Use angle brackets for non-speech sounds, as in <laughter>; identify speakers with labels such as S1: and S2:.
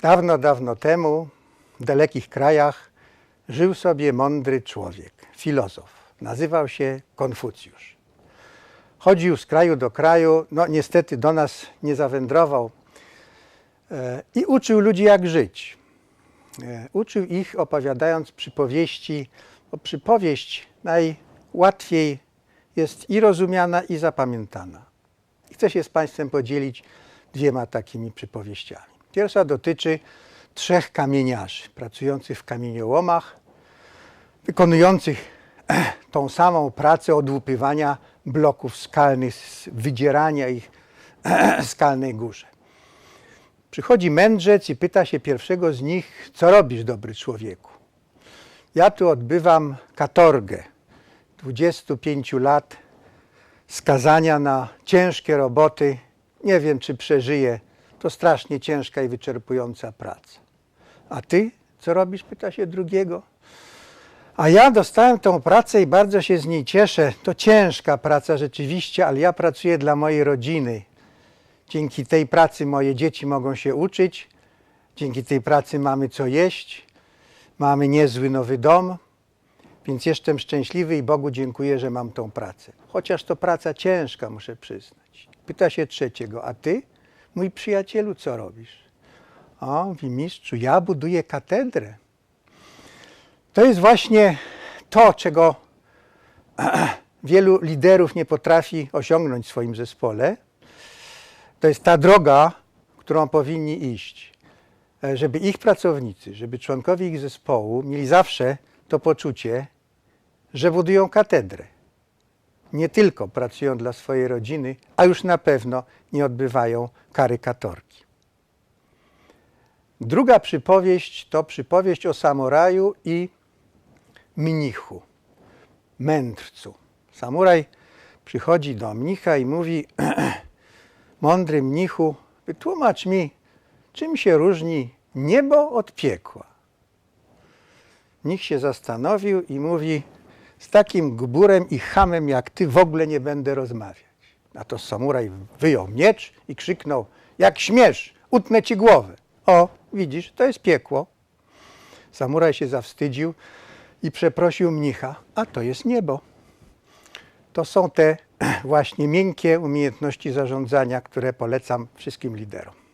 S1: Dawno, dawno temu, w dalekich krajach, żył sobie mądry człowiek, filozof. Nazywał się Konfucjusz. Chodził z kraju do kraju, no niestety do nas nie zawędrował e, i uczył ludzi jak żyć. E, Uczył ich opowiadając przypowieści, bo przypowieść najłatwiej jest i rozumiana, i zapamiętana. Chcę się z Państwem podzielić dwiema takimi przypowieściami. Pierwsza dotyczy trzech kamieniarzy pracujących w kamieniołomach, wykonujących <clears throat> tą samą pracę odłupywania bloków skalnych, wydzierania ich <clears throat> skalnej górze. Przychodzi mędrzec i pyta się pierwszego z nich, co robisz, dobry człowieku? Ja tu odbywam katorgę 25 lat skazania na ciężkie roboty. Nie wiem, czy przeżyję. To strasznie ciężka i wyczerpująca praca. A ty co robisz? Pyta się drugiego. A ja dostałem tą pracę i bardzo się z niej cieszę. To ciężka praca rzeczywiście, ale ja pracuję dla mojej rodziny. Dzięki tej pracy moje dzieci mogą się uczyć. Dzięki tej pracy mamy co jeść. Mamy niezły nowy dom. Więc jestem szczęśliwy i Bogu dziękuję, że mam tą pracę. Chociaż to praca ciężka, muszę przyznać. Pyta się trzeciego, a ty, mój przyjacielu, co robisz? O, mówi mistrzu, ja buduję katedrę. To jest właśnie to, czego <clears throat> wielu liderów nie potrafi osiągnąć w swoim zespole. To jest ta droga, którą powinni iść, E, żeby ich pracownicy, żeby członkowie ich zespołu mieli zawsze to poczucie, że budują katedrę. Nie tylko pracują dla swojej rodziny, a już na pewno nie odbywają karykatorki. Druga przypowieść to przypowieść o samuraju i mnichu, mędrcu. Samuraj przychodzi do mnicha i mówi: <clears throat> Mądry mnichu, wytłumacz mi, czym się różni niebo od piekła. Mnich się zastanowił i mówi: Z takim gburem i chamem jak ty w ogóle nie będę rozmawiać. Na to samuraj wyjął miecz i krzyknął: Jak śmiesz, utnę ci głowę. O, widzisz, to jest piekło. Samuraj się zawstydził i przeprosił mnicha, a to jest niebo. To są te <clears throat> właśnie miękkie umiejętności zarządzania, które polecam wszystkim liderom.